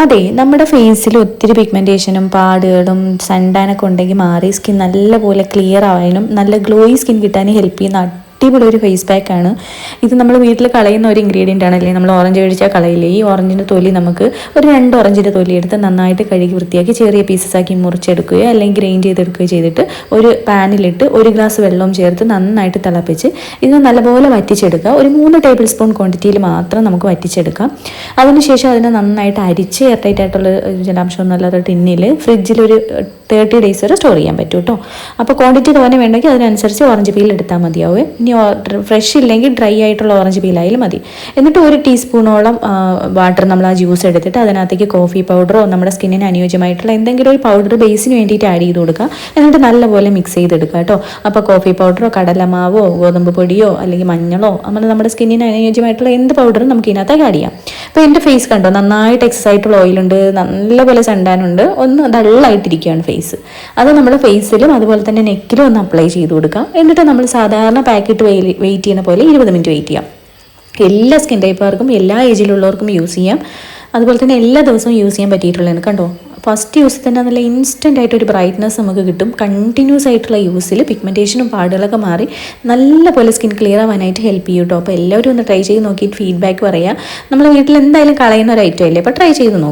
അതെ നമ്മുടെ ഫേസിൽ ഒത്തിരി പിഗ്മെന്റേഷനും പാടുകളും സൺടാനൊക്കെ ഉണ്ടെങ്കിൽ മാറി സ്കിൻ നല്ലപോലെ ക്ലിയർ ആവാനും നല്ല ഗ്ലോയി സ്കിൻ കിട്ടാനും ഹെൽപ്പ് ചെയ്യുന്ന അടിപൊളി ഒരു ഫേസ് പാക്കാണ് ഇത് നമ്മൾ വീട്ടിൽ കളയുന്ന ഒരു ഇൻഗ്രീഡിയന്റ് ആണ്. അല്ലെങ്കിൽ നമ്മൾ ഓറഞ്ച് കഴിച്ചാൽ കളയില്ലേ? ഈ ഓറഞ്ചിന്റെ തൊലി നമുക്ക് ഒരു രണ്ട് ഓറഞ്ചിന്റെ തൊലി എടുത്ത് നന്നായിട്ട് കഴുകി വൃത്തിയാക്കി ചെറിയ പീസസ് ആക്കി മുറിച്ചെടുക്കുകയോ അല്ലെങ്കിൽ ഗ്രൈൻഡ് ചെയ്തെടുക്കുകയോ ചെയ്തിട്ട് ഒരു പാനിലിട്ട് ഒരു ഗ്ലാസ് വെള്ളവും ചേർത്ത് നന്നായിട്ട് തിളപ്പിച്ച് ഇത് നല്ലപോലെ വറ്റിച്ചെടുക്കുക. ഒരു മൂന്ന് ടേബിൾ സ്പൂൺ ക്വാണ്ടിറ്റിയിൽ മാത്രം നമുക്ക് വറ്റിച്ചെടുക്കാം. അതിനുശേഷം അതിനെ നന്നായിട്ട് അരിച്ച് എയർടൈറ്റായിട്ടുള്ള ആയിട്ടുള്ള ജലാംശമൊന്നും അല്ലാത്ത ടിന്നിൽ ഫ്രിഡ്ജിൽ ഒരു തേർട്ടി ഡേയ്സ് വരെ സ്റ്റോർ ചെയ്യാൻ പറ്റും കേട്ടോ അപ്പോൾ ക്വാണ്ടിറ്റി തോനെ വേണമെങ്കിൽ അതിനനുസരിച്ച് ഓറഞ്ച് പീൽ എടുത്താൽ മതിയാവും. ഇനി ഫ്രഷ് ഇല്ലെങ്കിൽ ഡ്രൈ ആയിട്ടുള്ള ഓറഞ്ച് പീലായാലും മതി. എന്നിട്ട് ഒരു ടീസ്പൂണോളം വാട്ടർ നമ്മൾ ആ ജ്യൂസ് എടുത്തിട്ട് അതിനകത്തേക്ക് കോഫി പൗഡറോ നമ്മുടെ സ്കിന്നിന് അനുയോജ്യമായിട്ടുള്ള എന്തെങ്കിലും ഒരു പൗഡർ ബേസിന് വേണ്ടിയിട്ട് ആഡ് ചെയ്ത് കൊടുക്കുക. എന്നിട്ട് നല്ലപോലെ മിക്സ് ചെയ്തെടുക്കുക കേട്ടോ. അപ്പോൾ കോഫി പൗഡറോ കടലമാവോ ഗോതമ്പ് പൊടിയോ അല്ലെങ്കിൽ മഞ്ഞളോ നമ്മൾ നമ്മുടെ സ്കിന്നിന് അനുയോജ്യമായിട്ടുള്ള എന്ത് പൗഡറും നമുക്ക് ഇതിനകത്തേക്ക് ആഡ് ചെയ്യാം. അപ്പോൾ എന്റെ ഫേസ് കണ്ടോ? നന്നായിട്ട് എക്സസ് ആയിട്ടുള്ള ഓയിലുണ്ട് നല്ലപോലെ ചണ്ടാനുണ്ട് ഒന്ന് ഡള്ളായിട്ടിരിക്കുകയാണ് ഫേസ് അത് നമ്മൾ ഫേസിലും അതുപോലെ തന്നെ നെക്കിലും ഒന്ന് അപ്ലൈ ചെയ്ത് കൊടുക്കാം. എന്നിട്ട് നമ്മൾ സാധാരണ പാക്കറ്റ് വെയിറ്റ് ചെയ്യുന്ന പോലെ ഇരുപത് മിനിറ്റ് വെയിറ്റ് ചെയ്യാം. എല്ലാ സ്കിൻ ടൈപ്പുകാർക്കും എല്ലാ ഏജിലുള്ളവർക്കും യൂസ് ചെയ്യാം. അതുപോലെ തന്നെ എല്ലാ ദിവസവും യൂസ് ചെയ്യാൻ പറ്റിയിട്ടുള്ളതാണ്. കണ്ടോ? ഫസ്റ്റ് യൂസ് തന്നെ നല്ല ഇൻസ്റ്റന്റ് ആയിട്ട് ഒരു ബ്രൈറ്റ്നസ് നമുക്ക് കിട്ടും. കണ്ടിന്യൂസ് ആയിട്ടുള്ള യൂസിൽ പിഗ്മെന്റേഷനും പാടുകളൊക്കെ മാറി നല്ല പോലെ സ്കിൻ ക്ലിയർ ആവാനായിട്ട് ഹെൽപ്പ് ചെയ്യും കേട്ടോ അപ്പോൾ എല്ലാവരും ഒന്ന് ട്രൈ ചെയ്ത് നോക്കിയിട്ട് ഫീഡ്ബാക്ക് പറയുക നമ്മൾ വീട്ടിൽ എന്തായാലും കളയുന്ന ഒരു ഐറ്റം അല്ലേ? അപ്പോൾ ട്രൈ ചെയ്ത് നോക്കും.